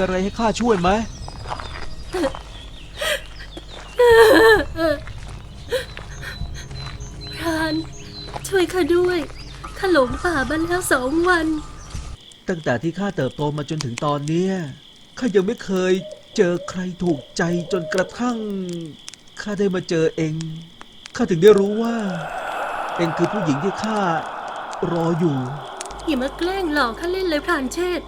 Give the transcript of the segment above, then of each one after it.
อะไรให้ข้าช่วยไหมพรานช่วยข้าด้วยข้าหลงป่ามาแล้วสองวัน ตั้งแต่ที่ข้าเติบโตมาจนถึงตอนเนี้ยข้ายังไม่เคยเจอใครถูกใจจนกระทั่งข้าได้มาเจอเองข้าถึงได้รู้ว่า เองคือผู้หญิงที่ข้ารออยู่อย่ามาแกล้งหลอกข้าเล่นเลยพรานเชษฐ์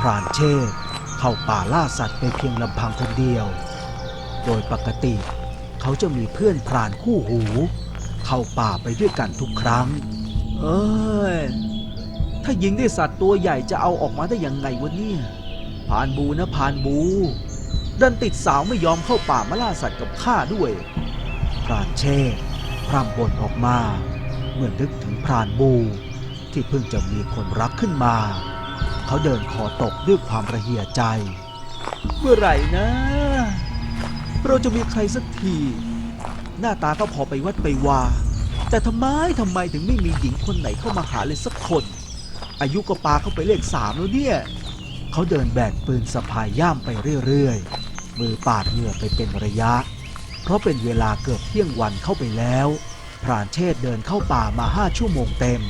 พรานเชษฐ์ เข้าป่าล่าสัตว์ไปเพียงลำพังคนเดียว โดยปกติเขาจะมีเพื่อนพรานคู่หู เข้าป่าไปด้วยกันทุกครั้ง เอ้ย ถ้ายิงได้สัตว์ตัวใหญ่จะเอาออกมาได้ยังไงวะเนี่ยพรานบูนะพรานบู ดันติดสาวไม่ยอมเข้าป่ามาล่าสัตว์กับข้าด้วย พรานเชษพร่ำบ่นออกมา เมื่อนึกถึงพรานบู ที่เพิ่งจะมีคนรักขึ้นมา เขาเดินคอตกด้วยความระเหียใจ เมื่อไหร่นะ เราจะมีใครสักที หน้าตาก็พอไปวัดไปวา แต่ทำไมทำไมถึงไม่มีหญิงคนไหนเข้ามาหาเลยสักคน อายุก็ปาเข้าไปเลขสามแล้วเนี่ย เขาเดินแบกปืนสะพายย่ามไปเรื่อยๆ มือปาดเหงื่อไปเป็นระยะ เพราะเป็นเวลาเกือบเที่ยงวันเข้าไปแล้ว พรานเชษเดินเข้าป่ามาห้าชั่วโมงเต็ม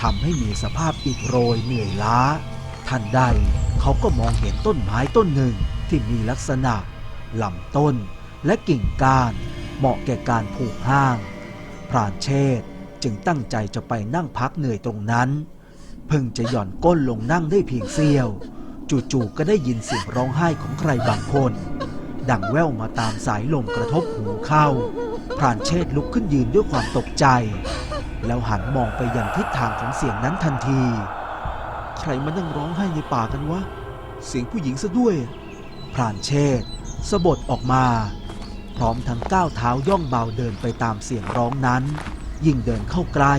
ทำให้มีสภาพอิดโรยเหนื่อยล้า ทันใดเขาก็มองเห็นต้นไม้ต้นหนึ่งที่มีลักษณะลำต้นและกิ่งก้าน เหมาะแก่การผูกห้าง พรานเชษจึงตั้งใจจะไปนั่งพักเหนื่อยตรงนั้น เพิ่งจะหย่อนก้นลงนั่งได้เพียงเสี้ยว จู่ๆก็ได้ยินเสียงร้องไห้ของใครบางคน ดังแว่วมาตามสายลมกระทบหูเข้า พรานเชษลุกขึ้นยืนด้วยความตกใจ แล้วหันมองไปยังทิศทางของเสียงนั้นทันที ใครมานั่งร้องไห้ในป่ากันวะ เสียงผู้หญิงซะด้วย พรานเชษ์สะบดออกมา พร้อมทั้งก้าวเท้าย่องเบาเดินไปตามเสียงร้องนั้น ยิ่งเดินเข้าใกล้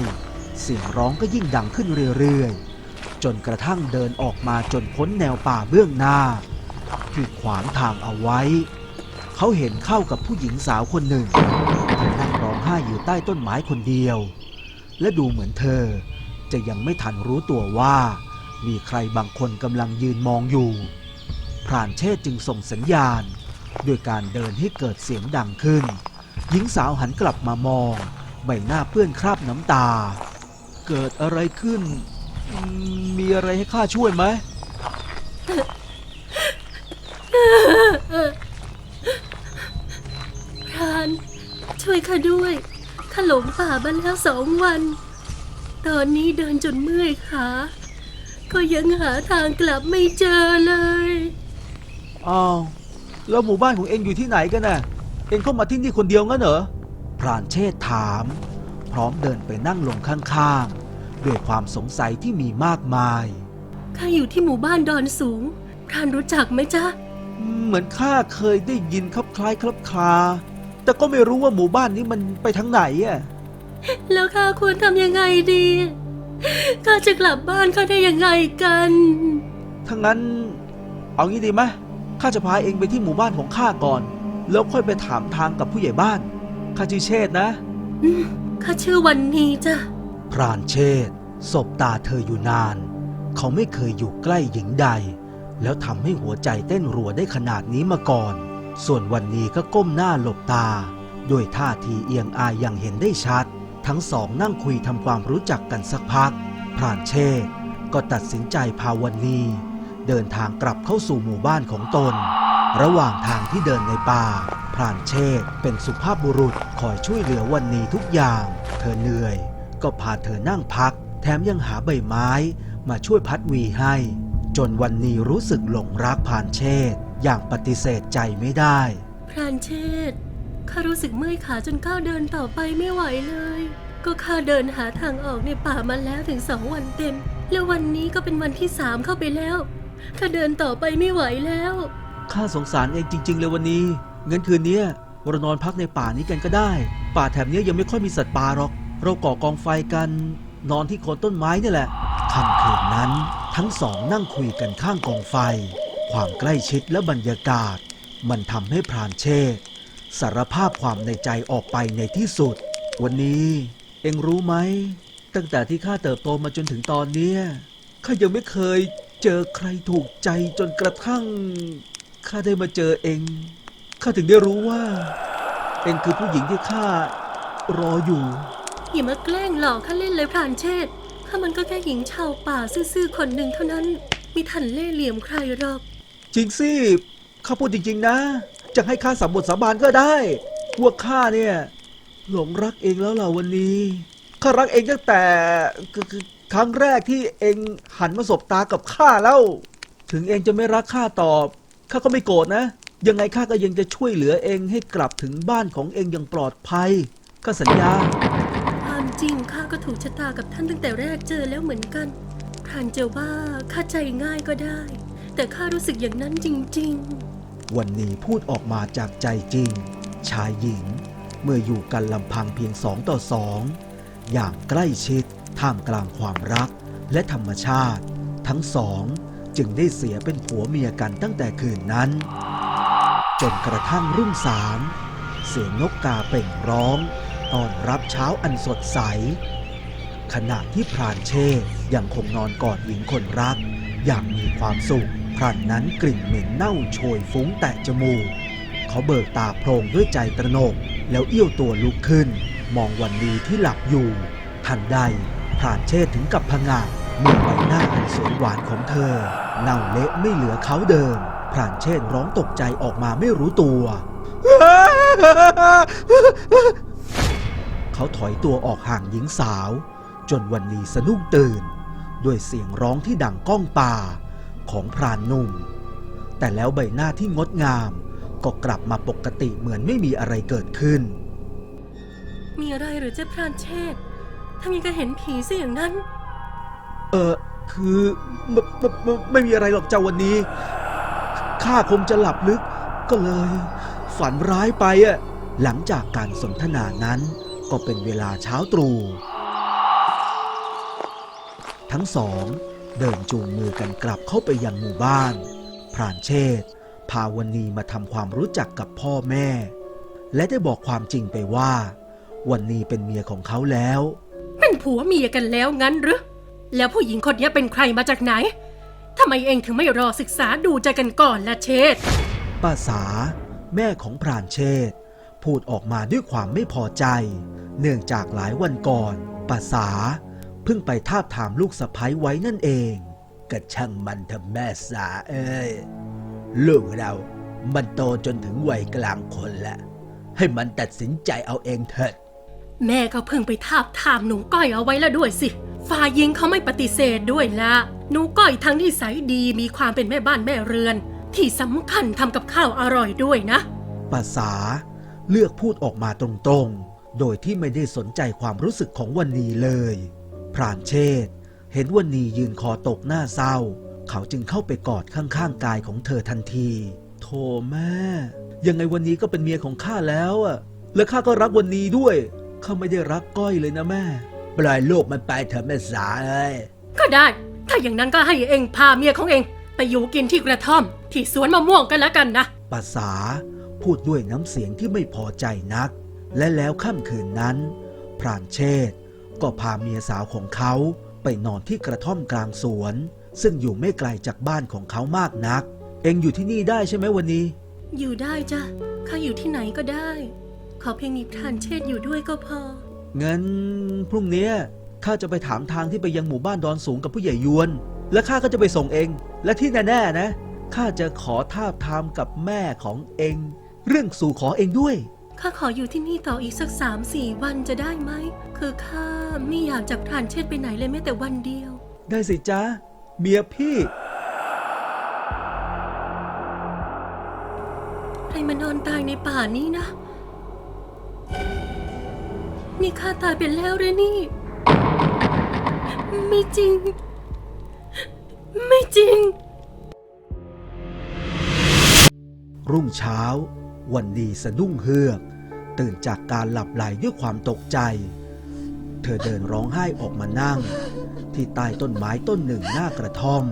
เสียงร้องก็ยิ่งดังขึ้นเรื่อยๆ จนกระทั่งเดินออกมาจนพ้นแนวป่าเบื้องหน้าที่ขวางทางเอาไว้ เขาเห็นเข้ากับผู้หญิงสาวคนหนึ่งที่นั่งร้องไห้อยู่ใต้ต้นไม้คนเดียว และดูเหมือนเธอ จะยังไม่ทันรู้ตัวว่า มีใครบางคนกำลังยืนมองอยู่ พรานเชษจึงส่งสัญญาณด้วยการเดินให้เกิดเสียงดังขึ้น หญิงสาวหันกลับมามอง ใบหน้าเปื้อนคราบน้ำตา เกิดอะไรขึ้น มีอะไรให้ข้าช่วยไหมพรานช่วยข้าด้วย ข้าหลงป่ามาแล้วสองวัน ตอนนี้เดินจนเมื่อยขา ก็ยังหาทางกลับไม่เจอเลย อ้าว แล้วหมู่บ้านของเองอยู่ที่ไหนกันน่ะ เองเข้ามาที่นี่คนเดียวงั้นเหรอ พรานเชษฐ์ถาม พร้อมเดินไปนั่งลงข้างๆ ด้วยความสงสัยที่มีมากมาย ข้าอยู่ที่หมู่บ้านดอนสูง พรานรู้จักไหมจ๊ะ เหมือนข้าเคยได้ยินคลับคล้ายคลับคลา แต่ก็ไม่รู้ว่าหมู่บ้านนี้มันไปทางไหนอะ แล้วข้าควรทำยังไงดี ข้าจะกลับบ้านข้าได้ยังไงกัน ถ้างั้น เอางี้ดีไหมข้าจะพาเองไปที่หมู่บ้านของข้าก่อน แล้วค่อยไปถามทางกับผู้ใหญ่บ้าน ข้าชื่อเชษฐ์นะอืมข้าชื่อวันนี้จ้ะ พรานเชษฐ์สบตาเธออยู่นาน เขาไม่เคยอยู่ใกล้หญิงใด แล้วทำให้หัวใจเต้นรัวได้ขนาดนี้มาก่อน ส่วนวันนี้ก็ก้มหน้าหลบตาด้วยท่าทีเอียงอายอย่างเห็นได้ชัด ทั้งสองนั่งคุยทำความรู้จักกันสักพัก พรานเชษก็ตัดสินใจพาวันนี้ เดินทางกลับเข้าสู่หมู่บ้านของตน ระหว่างทางที่เดินในป่า พรานเชษเป็นสุภาพบุรุษคอยช่วยเหลือวันนี้ทุกอย่าง เธอเหนื่อย ก็พาเธอนั่งพัก แถมยังหาใบไม้ มาช่วยพัดวีให้ จนวันนี้รู้สึกหลงรักผ่านเชษ อย่างปฏิเสธใจไม่ได้ พรานเชษฐ์ข้ารู้สึกเมื่อยขาจนก้าวเดินต่อไปไม่ไหวเลย ก็ข้าเดินหาทางออกในป่ามาแล้วถึงสองวันเต็ม แล้ววันนี้ก็เป็นวันที่สามเข้าไปแล้วข้าเดินต่อไปไม่ไหวแล้ว ข้าสงสารเองจริง ๆ เลยวันนี้งั้นคืนเนี้ยเรานอนพักในป่านี้กันก็ได้ ป่าแถบเนี้ยยังไม่ค่อยมีสัตว์ป่าหรอก เราก่อกองไฟกัน นอนที่โคนต้นไม้นี่แหละค่ำคืนนั้น ทั้งสองนั่งคุยกันข้างกองไฟ ความใกล้ชิดและบรรยากาศ มันทำให้พรานเชษสารภาพความในใจออกไปในที่สุด วันนี้เองรู้ไหม ตั้งแต่ที่ข้าเติบโตมาจนถึงตอนเนี้ยข้ายังไม่เคยเจอใครถูกใจจนกระทั่งข้าได้มาเจอเองข้าถึงได้รู้ว่า เองคือผู้หญิงที่ข้ารออยู่ อย่ามาแกล้งหลอกข้าเล่นเลยพรานเชษข้ามันก็แค่หญิงชาวป่าซื่อๆคนหนึ่งเท่านั้น มีทันเล่ห์เหลี่ยมใครหรอก จริงสิข้าพูดจริง ๆ นะ จะให้ข้าสาบทสาบานก็ได้ว่าข้าเนี่ย หลงรักเองแล้วล่ะวันนี้ข้ารักเองตั้งแต่ครั้งแรกที่เองหันมาสบตากับข้าแล้ว ถึงเองจะไม่รักข้าตอบข้าก็ไม่โกรธนะ ยังไงข้าก็ยังจะช่วยเหลือเองให้กลับถึงบ้านของเองอย่างปลอดภัยข้าสัญญา ความจริงข้าก็ถูกชะตากับท่านตั้งแต่แรกเจอแล้วเหมือนกันพรานเจะว่าข้าใจง่ายก็ได้ แต่ข้ารู้สึกอย่างนั้นจริง ๆ วันนี้พูดออกมาจากใจจริง ชายหญิง เมื่ออยู่กันลำพังเพียงสองต่อสองอย่างใกล้ชิดท่ามกลางความรักและธรรมชาติ ทั้งสองจึงได้เสียเป็นผัวเมียกันตั้งแต่คืนนั้น จนกระทั่งรุ่งสางเสียงนกกาเป่งร้องตอนรับเช้าอันสดใส ขณะที่พรานเชษฐ์ยังคงนอนกอดหญิงคนรักอย่างมีความสุข พรานนั้นกลิ่นเหม็นเน่าโชยฟุ้งแตะจมูก เขาเบิกตาโพรงด้วยใจตระหนก แล้วเอี้ยวตัวลุกขึ้น มองวันดีที่หลับอยู่ ทันใดพรานเชษถึงกับพงาเมื่อใบหน้าอันสวยหวานของเธอ เน่าเละไม่เหลือเขาเดิมพรานเชษร้องตกใจออกมาไม่รู้ตัว เขาถอยตัวออกห่างหญิงสาว จนวันลีสะดุ้งตื่น ด้วยเสียงร้องที่ดังก้องป่า ของพรานหนุ่ม แต่แล้วใบหน้าที่งดงามก็กลับมาปกติเหมือนไม่มีอะไรเกิดขึ้นๆมีอะไรหรือเจ้าพรานเชษฐ์ทำยังก็เห็นผีซะอย่างนั้น เออคือไมไมไมไม่มีอะไรหรอกเจ้าวันนี้ ข้าคงจะหลับลึกก็เลย ฝันร้ายไปอะหลังจากการสนทนานั้น ก็เป็นเวลาเช้าตรู่ทั้งสอง เดินจูงมือกันกลับเข้าไปยังหมู่บ้าน พรานเชษฐ์พาวันนีมาทำความรู้จักกับพ่อแม่ และได้บอกความจริงไปว่า วันนีเป็นเมียของเขาแล้ว เป็นผัวเมียกันแล้วงั้นหรือ แล้วผู้หญิงคนนี้เป็นใครมาจากไหนทำไมเองถึงไม่รอศึกษาดูใจกันก่อนล่ะเชษฐ์ป้าสา แม่ของพรานเชษฐ์พูดออกมาด้วยความไม่พอใจ เนื่องจากหลายวันก่อนป้าสาเพิ่งไปทาบถามลูกสะพ้ยไว้นั่นเองกระช่างมันเถอะแม่สาเอ้ยลูกเรามันโตจนถึงวัยกลางคนแล้ว ให้มันตัดสินใจเอาเองเถิดแม่ก็เพิ่งไปทาบทามหนูก้อยเอาไว้แล้วด้วยสิ ฝ่ายหญิงเขาไม่ปฏิเสธด้วยละหนูก้อยทั้งที่ใสยดีมีความเป็นแม่บ้านแม่เรือน ที่สำคัญทำกับข้าวอร่อยด้วยนะป้าสาเลือกพูดออกมาตรงๆ โดยที่ไม่ได้สนใจความรู้สึกของวันนีเลย พรานเชษฐ์เห็นวันนียืนคอตกหน้าเศร้า เขาจึงเข้าไปกอดข้างๆกายของเธอทันที โธ่แม่ ยังไงวันนี้ก็เป็นเมียของข้าแล้วอะและข้าก็รักวันนี้ด้วยข้าไม่ได้รักก้อยเลยนะแม่ ปล่อยลูกมันไปเถอะแม่สาเอ้ยก็ได้ ถ้าอย่างนั้นก็ให้เองพาเมียของเองไปอยู่กินที่กระท่อม ที่สวนมะม่วงกันแล้วกันนะภาษาพูดด้วยน้ำเสียงที่ไม่พอใจนัก และแล้วค่ำคืนนั้น พรานเชษฐ์ ก็พาเมียสาวของเขาไปนอนที่กระท่อมกลางสวน ซึ่งอยู่ไม่ไกลจากบ้านของเขามากนัก เองอยู่ที่นี่ได้ใช่ไหมวันนี้ อยู่ได้จ้ะข้าอยู่ที่ไหนก็ได้ ขอเพียงมีพรานเชษฐ์อยู่ด้วยก็พอ งั้นพรุ่งเนี้ยข้าจะไปถามทางที่ไปยังหมู่บ้านดอนสูงกับผู้ใหญ่ยวน และข้าก็จะไปส่งเอง และที่แน่ๆนะข้าจะขอทาบทามกับแม่ของเอง เรื่องสู่ขอเองด้วย ข้าขออยู่ที่นี่ต่ออีกสักสามสี่วันจะได้ไหม คือข้าไม่อยากจากพรานเชษฐ์ไปไหนเลยแม้แต่วันเดียว ได้สิจ๊ะเมียพี่ ใครมานอนตายในป่านี้นะ นี่ข้าตายไปแล้วหรือนี่ ไม่จริง ไม่จริง รุ่งเช้า วันดีสะดุ้งเฮือก ตื่นจากการหลับไหลด้วยความตกใจ เธอเดินร้องไห้ออกมานั่ง ที่ใต้ต้นไม้ต้นหนึ่งหน้ากระท่อม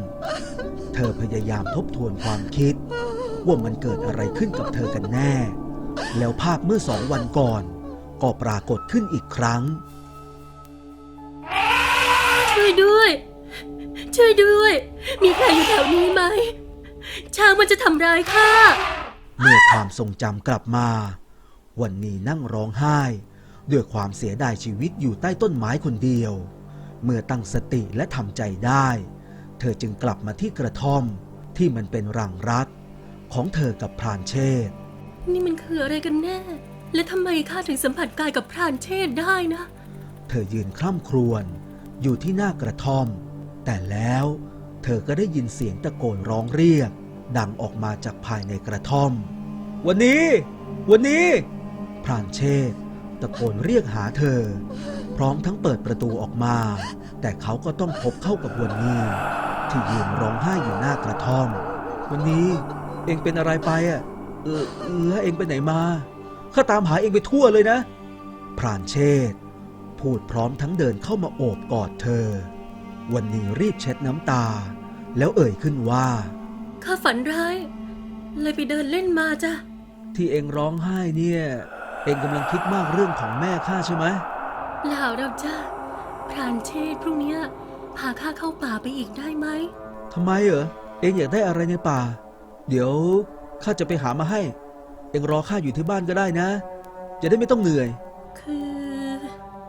เธอพยายามทบทวนความคิด ว่ามันเกิดอะไรขึ้นกับเธอกันแน่ แล้วภาพเมื่อสองวันก่อน ก็ปรากฏขึ้นอีกครั้ง ช่วยด้วย ช่วยด้วย มีใครอยู่แถวนี้ไหม ช้างมันจะทำร้ายข้าเมื่อความทรงจำกลับมา วันนี้นั่งร้องไห้ ด้วยความเสียดายชีวิตอยู่ใต้ต้นไม้คนเดียว เมื่อตั้งสติและทำใจได้ เธอจึงกลับมาที่กระท่อมที่มันเป็นรังรักของเธอกับพรานเชษฐ์นี่มันคืออะไรกันแน่ และทำไมข้าถึงสัมผัสกายกับพรานเชษฐ์ได้นะ เธอยืนคล่ำครวญอยู่ที่หน้ากระท่อม แต่แล้วเธอก็ได้ยินเสียงตะโกนร้องเรียก ดังออกมาจากภายในกระท่อม วันนี้ วันนี้ พรานเชษฐ์ตะโกนเรียกหาเธอ พร้อมทั้งเปิดประตูออกมา แต่เขาก็ต้องพบเข้ากับวันนี้ที่ยืนร้องไห้อยู่หน้ากระท่อม วันนี้เองเป็นอะไรไปอะเออแล้วเองไปไหนมาข้าตามหาเองไปทั่วเลยนะ พรานเชษฐ์พูดพร้อมทั้งเดินเข้ามาโอบกอดเธอ วันนี้รีบเช็ดน้ำตา แล้วเอ่ยขึ้นว่าข้าฝันร้าย เลยไปเดินเล่นมาจ้ะที่เองร้องไห้เนี่ย เองกำลังคิดมากเรื่องของแม่ข้าใช่ไหมเปล่าดอกจ้าพรานเชษฐ์พรุ่งเนี้ยพาข้าเข้าป่าไปอีกได้ไหมทำไมเหรอเองอยากได้อะไรในป่า เดี๋ยวข้าจะไปหามาให้ เองรอข้าอยู่ที่บ้านก็ได้นะ จะได้ไม่ต้องเหนื่อย คือ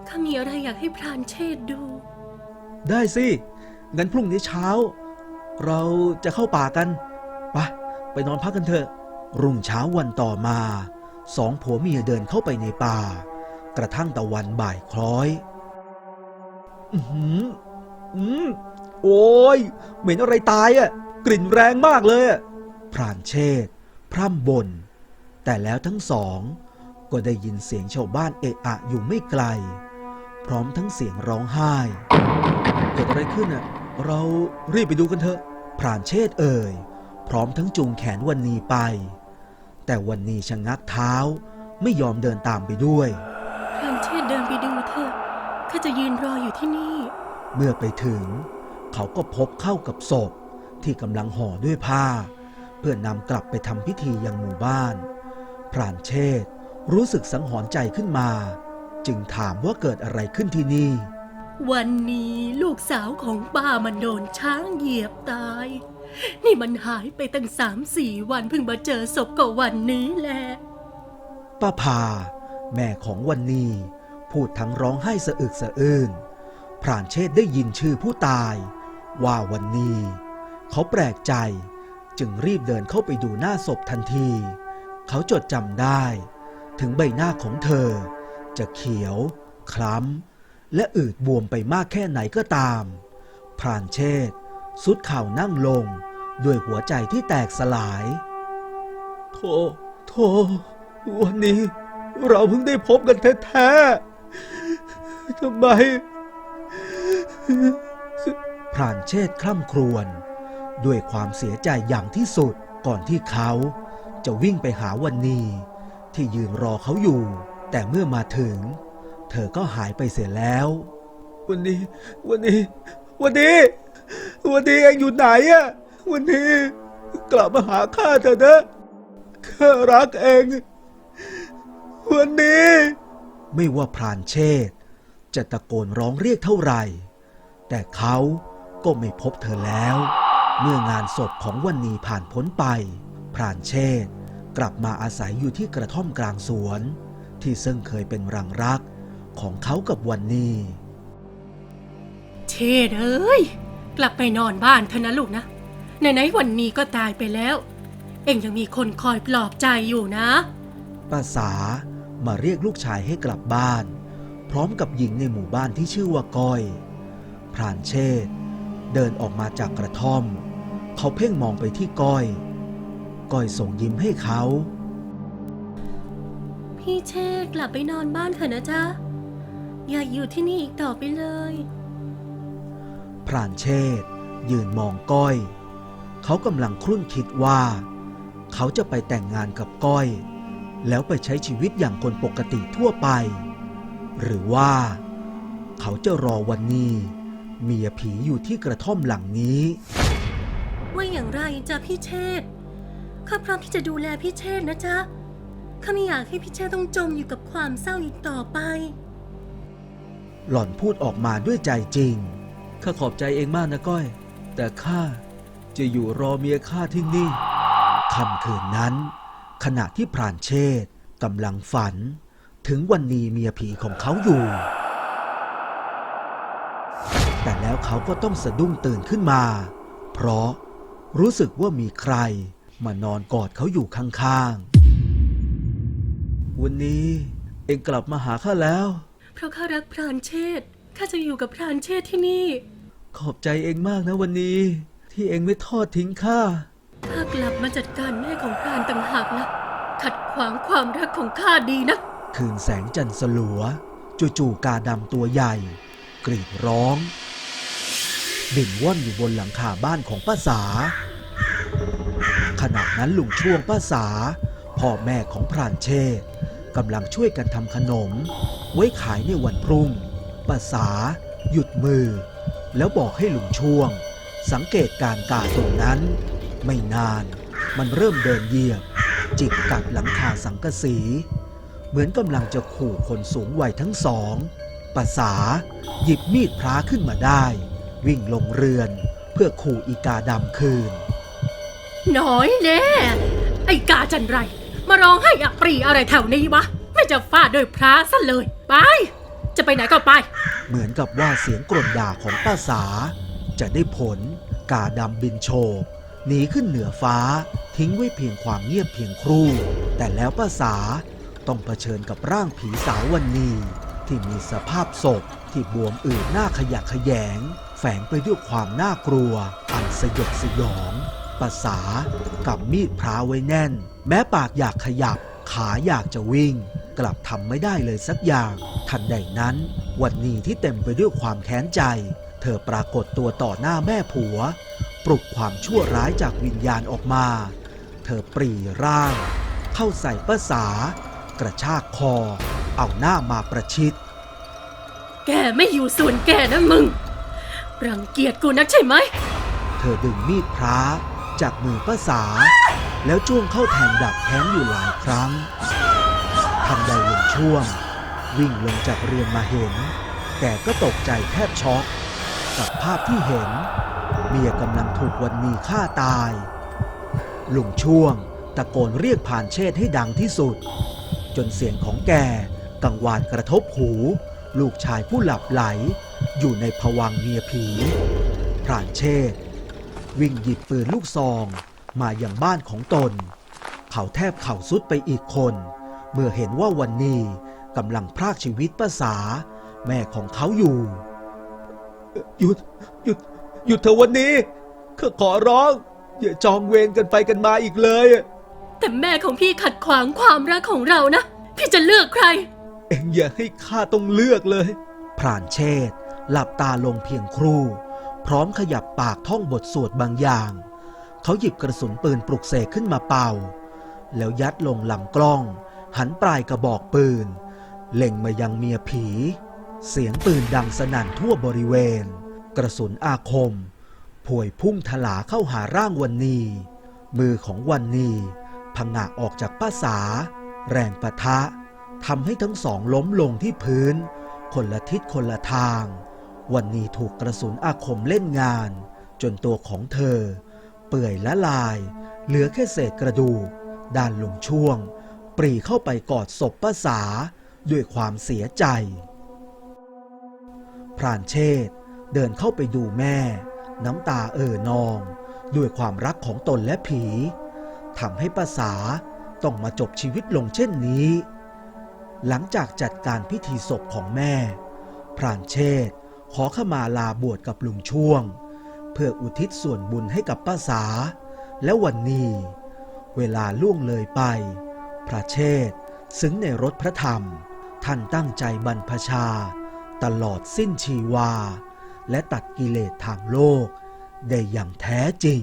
ข้ามีอะไรอยากให้พรานเชษฐ์ดู ได้สิ งั้นพรุ่งนี้เช้า เราจะเข้าป่ากัน ไปะไปนอนพักกันเถอะ รุ่งเช้าวันต่อมา สองผัวเมียเดินเข้าไปในป่า กระทั่งตะวันบ่ายคล้อย อือหืออืมโอ้ย เหม็นอะไรตายอะ่ะ กลิ่นแรงมากเลยอะพรานเชษฐ์พร่ำบนแต่แล้วทั้งสอง ก็ได้ยินเสียงชาวบ้านเอะอะอยู่ไม่ไกล พร้อมทั้งเสียงร้องไห้ เกิดอะไรขึ้นอะ เรารีบไปดูกันเถอะพรานเชษฐ์เอ่ย พร้อมทั้งจูงแขนวันนีไป แต่วันนีชะงักเท้า ไม่ยอมเดินตามไปด้วยพรานเชษฐ์เดินไปดูเถอะข้าจะยืนรออยู่ที่นี่ เมื่อไปถึง เขาก็พบเข้ากับศพที่กำลังห่อด้วยผ้า เพื่อนำกลับไปทำพิธียังหมู่บ้าน พรานเชษฐ์รู้สึกสังหรณ์ใจขึ้นมา จึงถามว่าเกิดอะไรขึ้นที่นี่ วันนี้ลูกสาวของป้ามันโดนช้างเหยียบตาย นี่มันหายไปตั้งสามสี่วันเพิ่งมาเจอศพก็วันนี้แหละ ป้าพา แม่ของวันนีพูดทั้งร้องไห้สะอึกสะอื้นพรานเชษได้ยินชื่อผู้ตาย ว่าวันนีเขาแปลกใจ จึงรีบเดินเข้าไปดูหน้าศพทันที เขาจดจำได้ ถึงใบหน้าของเธอ จะเขียว คล้ำและอืดบวมไปมากแค่ไหนก็ตาม พรานเชษ สุดเข่านั่งลง ด้วยหัวใจที่แตกสลาย โทโทวันนี้ เราเพิ่งได้พบกันแท้ๆทำไมพรานเชษฐ์คร่ำครวญด้วยความเสียใจอย่างที่สุดก่อนที่เขาจะวิ่งไปหาวันนีที่ยืนรอเขาอยู่ แต่เมื่อมาถึง เธอก็หายไปเสียแล้ว วันนี้ วันนี้ วันนี้ วันนี้เองอยู่ไหนอะวันนี้กลับมาหาข้าเถอะนะข้ารักเอง วันนี้ ไม่ว่าพรานเชษจะตะโกนร้องเรียกเท่าไหร่ แต่เขาก็ไม่พบเธอแล้ว เมื่องานศพของวันนีผ่านพ้นไป พรานเชษกลับมาอาศัยอยู่ที่กระท่อมกลางสวน ที่ซึ่งเคยเป็นรังรักของเขากับวันนีเชษเอ้ย กลับไปนอนบ้านเถอะนะลูกนะไหนๆวันนี้ก็ตายไปแล้ว เอ็งยังมีคนคอยปลอบใจอยู่นะ ป้าสามาเรียกลูกชายให้กลับบ้าน พร้อมกับหญิงในหมู่บ้านที่ชื่อว่าก้อย พรานเชษฐ์เดินออกมาจากกระท่อม เขาเพ่งมองไปที่ก้อย ก้อยส่งยิ้มให้เขา พี่เชษฐ์กลับไปนอนบ้านเถอะนะจ๊ะ อย่าอยู่ที่นี่อีกต่อไปเลย พรานเชษฐ์ยืนมองก้อย เขากำลังครุ่นคิดว่า เขาจะไปแต่งงานกับก้อย แล้วไปใช้ชีวิตอย่างคนปกติทั่วไป หรือว่า เขาจะรอวันนี้ เมียผีอยู่ที่กระท่อมหลังนี้ว่าอย่างไรจ๊ะพี่เชษฐ์ข้าพร้อมที่จะดูแลพี่เชษฐ์นะจ๊ะข้าไม่อยากให้พี่เชษฐ์ต้องจมอยู่กับความเศร้าอีกต่อไป หล่อนพูดออกมาด้วยใจจริง ข้าขอบใจเองมากนะก้อย แต่ข้าจะอยู่รอเมียข้าที่นี่ค่ำคืนนั้น ขณะที่พรานเชษ์กำลังฝัน ถึงวันนี้เมียผีของเขาอยู่ แต่แล้วเขาก็ต้องสะดุ้งตื่นขึ้นมา เพราะรู้สึกว่ามีใคร มานอนกอดเขาอยู่ข้างๆ วันนี้เองกลับมาหาข้าแล้ว เพราะข้ารักพรานเชษ์ ข้าจะอยู่กับพรานเชษฐ์ที่นี่ ขอบใจเองมากนะวันนี้ ที่เองไม่ทอดทิ้งข้า ข้ากลับมาจัดการแม่ของพรานต่างหากนะ ขัดขวางความรักของข้าดีนะ คืนแสงจันทร์สลัว จู่ๆกาดำตัวใหญ่ กรีดร้อง บินว่อนอยู่บนหลังคาบ้านของป้าสา ขณะนั้นลุงช่วงป้าสา พ่อแม่ของพรานเชษฐ์กำลังช่วยกันทำขนม ไว้ขายในวันพรุ่ง ป้าสาหยุดมือ แล้วบอกให้ลุงช่วง สังเกตการณ์กาตรงนั้น ไม่นานมันเริ่มเดินเหยียบ จิกกัดหลังคาสังกะสี เหมือนกำลังจะขู่คนสูงวัยทั้งสองภาษาหยิบมีดพระขึ้นมาได้ วิ่งลงเรือนเพื่อขู่อีกาดำคืน น้อยแน่ไอ้กาจันไร มาร้องให้อัปรีอะไรแถวนี้วะ ไม่จะฟาดด้วยพระซะเลย ไป จะไปไหนก็ไป เหมือนกับว่าเสียงกรนด่าของป้าสา จะได้ผลกาดำบินโฉบหนีขึ้นเหนือฟ้า ทิ้งไว้เพียงความเงียบเพียงครู่ แต่แล้วป้าสาต้องเผชิญกับร่างผีสาววันนี้ ที่มีสภาพศพที่บวมอืดหน้าขยะแขยง แฝงไปด้วยความน่ากลัว อันสยดสยองป้าสากับมีดพร้าไว้แน่น แม้ปากอยากขยับ ขาอยากจะวิ่ง กลับทำไม่ได้เลยสักอย่าง ทันใดนั้น วันนี้ที่เต็มไปด้วยความแค้นใจ เธอปรากฏตัวต่อหน้าแม่ผัว ปลุกความชั่วร้ายจากวิญญาณออกมา เธอปรีร่าง เข้าใส่ป้าสากระชากคอ เอาหน้ามาประชิด แกไม่อยู่ส่วนแกนะมึง รังเกียจกูนักใช่ไหม เธอดึงมีดพระจากมือป้าสา แล้วจ้วงเข้าแทงดับแท้งอยู่หลายครั้ง ทันใดลงช่วง วิ่งลงจากเรือนมาเห็น แต่ก็ตกใจแทบช็อกกับภาพที่เห็น เมียกำลังถูกวันนีฆ่าตาย ลุงช่วงตะโกนเรียกผ่านเชษให้ดังที่สุด จนเสียงของแกกังวานกระทบหู ลูกชายผู้หลับไหล อยู่ในภวังเมียผีพรานเชษวิ่งหยิบปืนลูกซอง มาอย่างบ้านของตน เขาแทบเข่าสุดไปอีกคน เมื่อเห็นว่าวันนี้กำลังพรากชีวิตป้าสา แม่ของเขาอยู่ หยุด หยุด หยุดเถอะวันนี้ข้าขอร้อง อย่าจองเวรกันไปกันมาอีกเลย แต่แม่ของพี่ขัดขวางความรักของเรานะ พี่จะเลือกใคร เอ็งอย่าให้ข้าต้องเลือกเลย พรานเชษฐ์หลับตาลงเพียงครู่ พร้อมขยับปากท่องบทสวดบางอย่าง เขาหยิบกระสุนปืนปลุกเสกขึ้นมาเป่า แล้วยัดลงลำกล้อง หันปลายกระบอกปืน เล็งมายังเมียผี เสียงปืนดังสนั่นทั่วบริเวณ กระสุนอาคมพวยพุ่งทลาเข้าหาร่างวันนี มือของวันนีพังงะออกจากป้าสา แรงปะทะทำให้ทั้งสองล้มลงที่พื้น คนละทิศคนละทาง วันนี้ถูกกระสุนอาคมเล่นงาน จนตัวของเธอ เปื่อยละลาย เหลือแค่เศษกระดูก ด้านลงช่วง ปรีเข้าไปกอดศพป้าสาด้วยความเสียใจ พรานเชษเดินเข้าไปดูแม่ น้ำตาเอ่อนอง ด้วยความรักของตนและผีทำให้ป้าสาต้องมาจบชีวิตลงเช่นนี้ หลังจากจัดการพิธีศพของแม่ พรานเชษขอขมาลาบวชกับลุงช่วง เพื่ออุทิศส่วนบุญให้กับป้าสา และวันนี้ เวลาล่วงเลยไป พระเชษ์ซึ้งในรถพระธรรม ท่านตั้งใจบรรพชา ตลอดสิ้นชีวา และตัดกิเลสทางโลก ได้อย่างแท้จริง